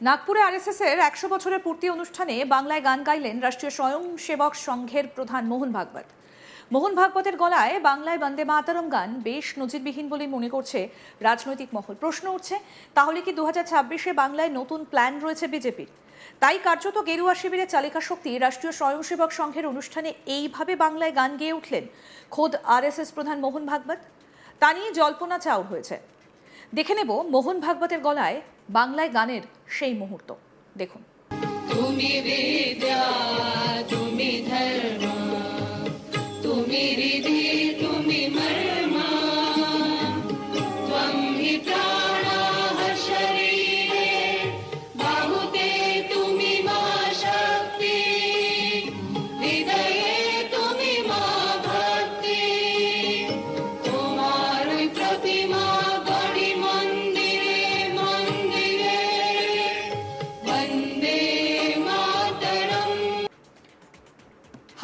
নাগপুরে RSS এর একশো বছরের পূর্তি অনুষ্ঠানে বাংলায় গান গাইলেন রাষ্ট্রীয় স্বয়ংসেবক সংঘের প্রধান মোহন ভাগবত। মোহন ভাগবতের গলায় বাংলায় বন্দে মাতারম গান বেশ নজিরবিহীন বলেই মনে করছে রাজনৈতিক মহল। প্রশ্ন উঠছে, তাহলে কি দু ছাব্বিশে বাংলায় নতুন প্ল্যান রয়েছে বিজেপির? তাই কার্যত গেরুয়া শিবিরের চালিকা শক্তি রাষ্ট্রীয় স্বয়ংসেবক সংঘের অনুষ্ঠানে এইভাবে বাংলায় গান গেয়ে উঠলেন খোদ আরএসএস প্রধান মোহন ভাগবত। তা নিয়ে জল্পনা চাউর হয়েছে। দেখে নেব মোহন ভাগবতের গলায় বাংলায় গানের সেই মুহূর্ত। দেখুন। তুমি বিদ্যা তুমি ধর্ম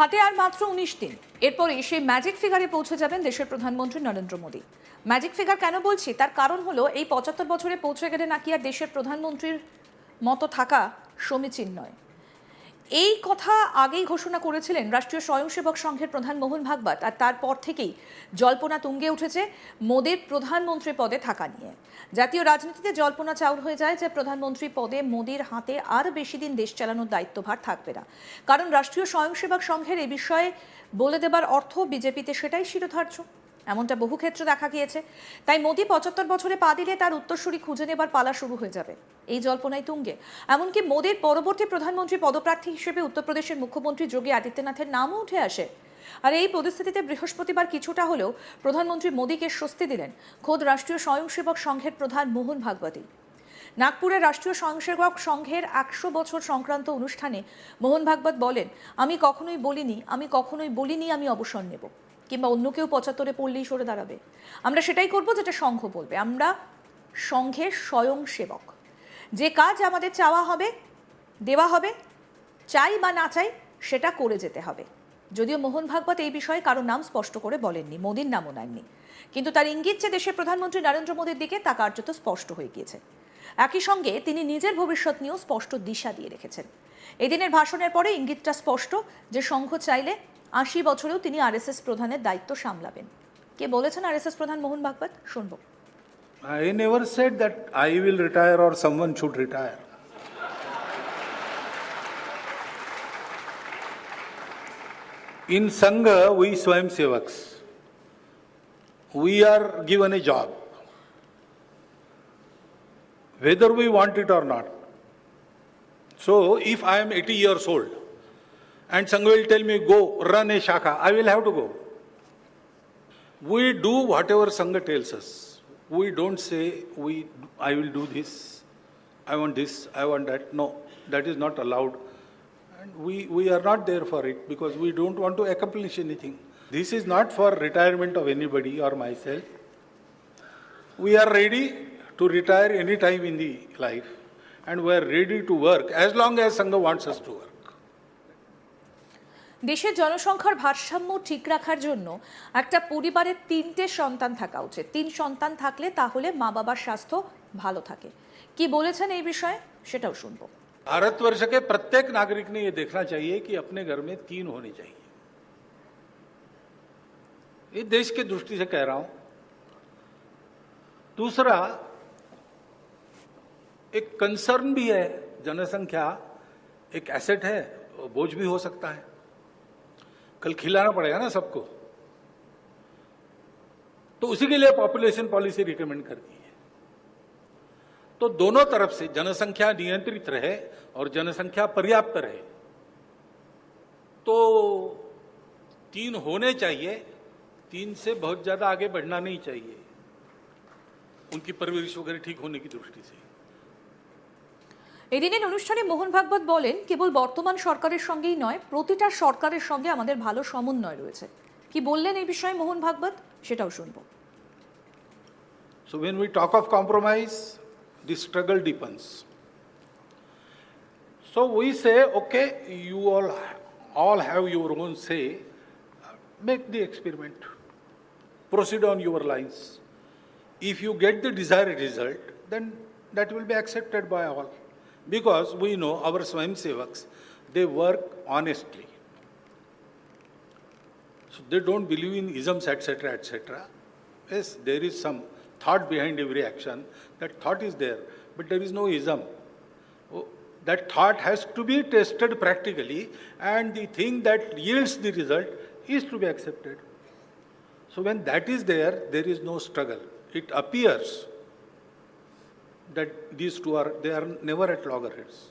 হাতে আর মাত্র উনিশ দিন। এরপরে সেই ম্যাজিক ফিগারে পৌঁছে যাবেন দেশের প্রধানমন্ত্রী নরেন্দ্র মোদী। ম্যাজিক ফিগার কেন বলছি? তার কারণ হলো এই পঁচাত্তর বছরে পৌঁছে গেলে নাকি আর দেশের প্রধানমন্ত্রীর মতো থাকা সমীচীন নয়। এই কথা আগেই ঘোষণা করেছিলেন রাষ্ট্রীয় স্বয়ংসেবক সংঘের প্রধান মোহন ভাগবত, আর তারপর থেকেই জল্পনা তুঙ্গে উঠেছে মোদের প্রধানমন্ত্রী পদে থাকা নিয়ে। জাতীয় রাজনীতিতে জল্পনা চাউর হয়ে যায় যে প্রধানমন্ত্রী পদে মোদীর হাতে আর বেশি দিন দেশ চালানোর দায়িত্বভার থাকবে না। কারণ রাষ্ট্রীয় স্বয়ংসেবক সংঘের এ বিষয়ে বলে দেবার অর্থ বিজেপিতে সেটাই শিরোধার্য। এমনটা বহু ক্ষেত্রে দেখা গিয়েছে। তাই মোদী পঁচাত্তর বছরে পা দিলে তার উত্তরসূরি খুঁজে নেবার পালা শুরু হয়ে যাবে। এই জল্পনায় তুঙ্গে। এমনকি মোদীর পরবর্তী প্রধানমন্ত্রী পদপ্রার্থী হিসেবে উত্তরপ্রদেশের মুখ্যমন্ত্রী যোগী আদিত্যনাথের নামও উঠে আসে। আর এই পরিস্থিতিতে বৃহস্পতিবার কিছুটা হলেও প্রধানমন্ত্রী মোদীকে স্বস্তি দিলেন খোদ রাষ্ট্রীয় স্বয়ংসেবক সংঘের প্রধান মোহন ভাগবতী। নাগপুরের রাষ্ট্রীয় স্বয়ংসেবক সংঘের একশো বছর সংক্রান্ত অনুষ্ঠানে মোহন ভাগবত বলেন, আমি কখনোই বলিনি, আমি কখনোই বলিনি আমি অবসর নেব। কিংবা অন্য কেউ পঁচাত্তরে পড়লেই সরে দাঁড়াবে। আমরা সেটাই করব যেটা সংঘ বলবে। আমরা সংঘের স্বয়ং সেবক। যে কাজ আমাদের চাওয়া হবে, দেওয়া হবে, চাই বা না চাই, সেটা করে যেতে হবে। যদিও মোহন ভাগবত এই বিষয়ে কারও নাম স্পষ্ট করে বলেননি, মোদীর নামও নেননি। কিন্তু তার ইঙ্গিত যে দেশের প্রধানমন্ত্রী নরেন্দ্র মোদীর দিকে তা কার্যত স্পষ্ট হয়ে গিয়েছে। একই সঙ্গে তিনি নিজের ভবিষ্যৎ নিয়েও স্পষ্ট দিশা দিয়ে রেখেছেন। এদিনের ভাষণের পরে ইঙ্গিতটা স্পষ্ট যে সংঘ চাইলে আশি বছরেও তিনি আরএসএস প্রধানের দায়িত্ব সামলাবেন কে বলেছেন আরএসএস প্রধান মোহন ভাগবত শুনব I never said that I will retire or someone should retire. In Sangha, we Swayam Sevaks, we are given a job, whether we want it or not. So, if I am 80 years old and Sangha will tell me, go run a shaka, I will have to go. We do whatever Sangha tells us. We don't say, we, I will do this, I want this, I want that. No, that is not allowed. And we, we are not there for it because we don't want to accomplish anything. This is not for retirement of anybody or myself. We are ready to retire any time in the life and we are ready to work as long as Sangha wants us to work. দেশের জনসংখ্যার ভারসাম্য ঠিক রাখার জন্য একটা পরিবারের তিনটে সন্তান থাকা উচিত তিন সন্তান থাকলে তাহলে মা বাবার স্বাস্থ্য ভালো থাকে কি বলেছেন এই বিষয়ে সেটাও শুনবো भारतवर्ष के प्रत्येक नागरिक ने यह देखना चाहिए कि अपने घर में तीन होने चाहिए ये देश की दृष्टि से कह रहा हूं दूसरा एक कंसर्न भी है जनसंख्या एक एसेट है वो बोझ भी हो सकता है कल खिलाना पड़ेगा ना सबको। तो उसी के लिए पॉपुलेशन पॉलिसी रिकमेंड कर दी है। तो दोनों तरफ़ से जनसंख्या नियंत्रित रहे और जनसंख्या पर्याप्त रहे। तो तीन होने चाहिए, तीन से बहुत ज़्यादा आगे बढ़ना नहीं चाहिए। उनकी परवरिश वगैरह ठीक होने की दृष्टि से। এদিনের অনুষ্ঠানে মোহন ভাগবত বলেন কেবল বর্তমান সরকারের সঙ্গেই নয় প্রতিটা সরকারের সঙ্গে আমাদের ভালো সমন্বয় রয়েছে কি বললেন এই বিষয়ে মোহন ভাগবত সেটাও শুনব So when we talk of compromise, the struggle deepens. So we say, okay, you all, all have your own say, make the experiment, proceed on your lines. If you get the desired result, then that will be accepted by all. Because we know our Swayamsevaks, they work honestly. So they don't believe in isms, etc., etc. Yes, there is some thought behind every action. That thought is there, but there is no ism. Oh, That thought has to be tested practically, and the thing that yields the result is to be accepted. So when that is there, there is no struggle. It appears that these two are, they are never at loggerheads.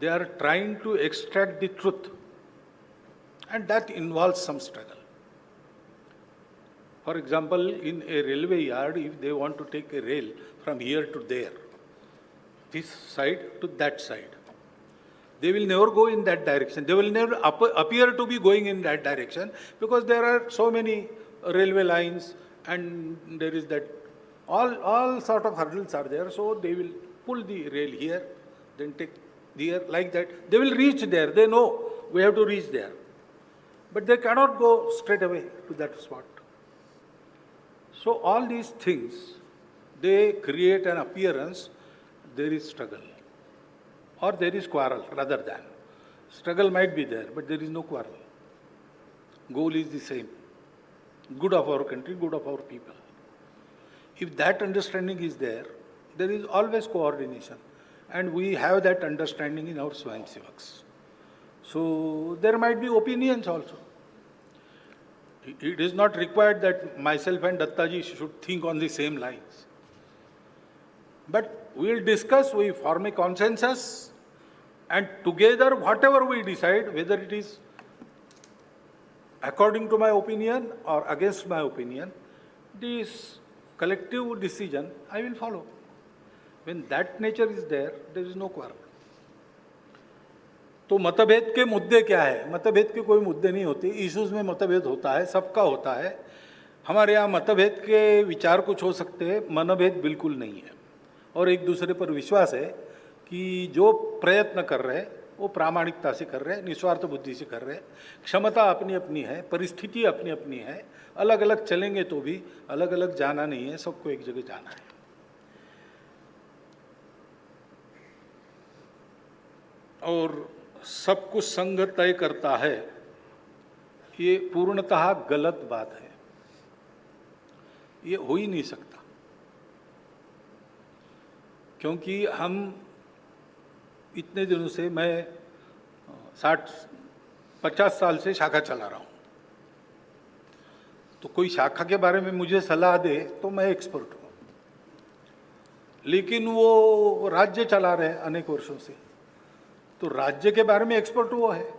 They are trying to extract the truth, and that involves some struggle. For example, in a railway yard, if they want to take a rail from here to there, this side to that side, they will never go in that direction. They will never appear to be going in that direction because there are so many railway lines and there is that all all sort of hurdles are there. So they will pull the rail here, then take here like that. They will reach there. They know we have to reach there, but they cannot go straight away to that spot. So all these things, they create an appearance there is struggle or there is quarrel rather than. Struggle might be there, but there is no quarrel. Goal is the same. Good of our country, good of our people. If that understanding is there, there is always coordination. And we have that understanding in our Swayamsevaks. So there might be opinions also. It- is not required that myself and Dattaji should think on the same lines. But we will discuss, we form a consensus, and together, whatever we decide, whether it is according to my opinion or against my opinion, this collective decision I will follow. When that nature is there, there is no quarrel. तो मतभेद के मुद्दे क्या है मतभेद के कोई मुद्दे नहीं होते इश्यूज़ में मतभेद होता है सबका होता है हमारे यहाँ मतभेद के विचार कुछ हो सकते हैं मनभेद बिल्कुल नहीं है और एक दूसरे पर विश्वास है कि जो प्रयत्न कर रहे हैं वो प्रामाणिकता से कर रहे हैं, निस्वार्थ बुद्धि से कर रहे हैं। क्षमता अपनी अपनी है, परिस्थिति अपनी अपनी है अलग अलग चलेंगे तो भी अलग अलग जाना नहीं है, सबको एक जगह जाना है। और सब कुछ संग तय करता है, ये पूर्णतः गलत बात है। ये हो ही नहीं सकता। क्योंकि हम इतने दिनों से मैं साठ पचास साल से शाखा चला रहा हूँ तो कोई शाखा के बारे में मुझे सलाह दे तो मैं एक्सपर्ट हूँ लेकिन वो राज्य चला रहे हैं अनेक वर्षों से तो राज्य के बारे में एक्सपर्ट वो है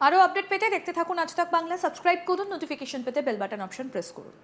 আরও আপডেট পেতে দেখতে থাকুন আজ তাক বাংলা সাবস্ক্রাইব করুন নোটিফিকেশন পেতে বেল বাটন অপশন প্রেস করুন